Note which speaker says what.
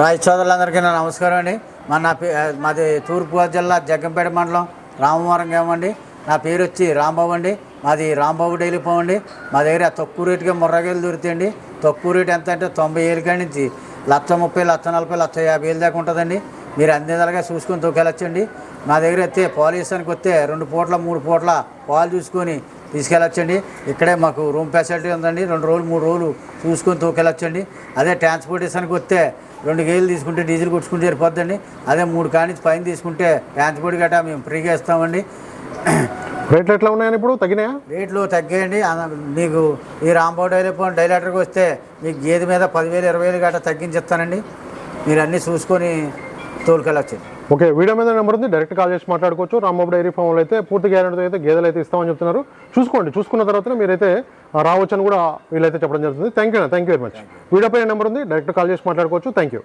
Speaker 1: రాయి సోదరులందరికీ నా నమస్కారం అండి. మా నా పే మాది తూర్పుగోదావరి జిల్లా జగ్గంపేట మండలం రామవరం గ్రామండి నా పేరు వచ్చి రాంబాబు అండి. మాది రాంబాబు డైలీ ఫామ్ అండి. మా దగ్గర తక్కువ రేటుగా ముర్రగాయలు దొరుకుతాయండి. తక్కువ రేటు ఎంత అంటే తొంభై ఏళ్ళ కాడి నుంచి లక్ష ముప్పై లక్ష నలభై లక్ష యాభై ఏళ్ళ దాకా ఉంటుందండి. మీరు అన్ని విధాలుగా చూసుకొని తోకెళ్ళొచ్చండి. మా దగ్గర అయితే పాలిస్తానికి వస్తే రెండు పూట్ల మూడు పూట్ల పాలు చూసుకొని తీసుకెళ్ళొచ్చండి. ఇక్కడే మాకు రూమ్ ఫెసిలిటీ ఉందండి. రెండు రోజులు మూడు రోజులు చూసుకొని తోకెళ్ళొచ్చండి. అదే ట్రాన్స్పోర్టేషన్కి వస్తే రెండు గేలు తీసుకుంటే డీజిల్ కొట్టుకుంటే సరిపోద్దండి. అదే మూడు కానించి పైన తీసుకుంటే ట్రాన్స్పోర్ట్ గట్టా మేము ఫ్రీగా ఇస్తామండి.
Speaker 2: రేట్లు ఎట్లా ఉన్నాయని ఇప్పుడు? తగ్గినాయా?
Speaker 1: రేట్లు తగ్గాయండి. మీకు ఈ రాంబాబు డైలీ ఫోన్ డైలాటర్కి వస్తే మీకు గేదె మీద పదివేలు ఇరవై వేలు గట్టా తగ్గించిస్తానండి మీరు అన్నీ చూసుకొని తోలుకెళ్ళొచ్చు
Speaker 2: ఓకే వీడియో మీద నెంబర్ ఉంది. డైరెక్ట్ కాల్ చేసి మాట్లాడుకోవచ్చు. రాంబాబు డైరీ ఫామ్లో అయితే పూర్తి గ్యారెంటీతో అయితే గేదెలు అయితే ఇస్తామని చెప్తున్నారు. చూసుకోండి. చూసుకున్న తర్వాత మీరైతే రావచ్చు రావచ్చని కూడా వీళ్ళైతే చెప్పడం జరుగుతుంది. Thank you thank you very much video పైన నెంబర్ ఉంది. డైరెక్ట్ కాల్ చేసి మాట్లాడుకోవచ్చు. Thank you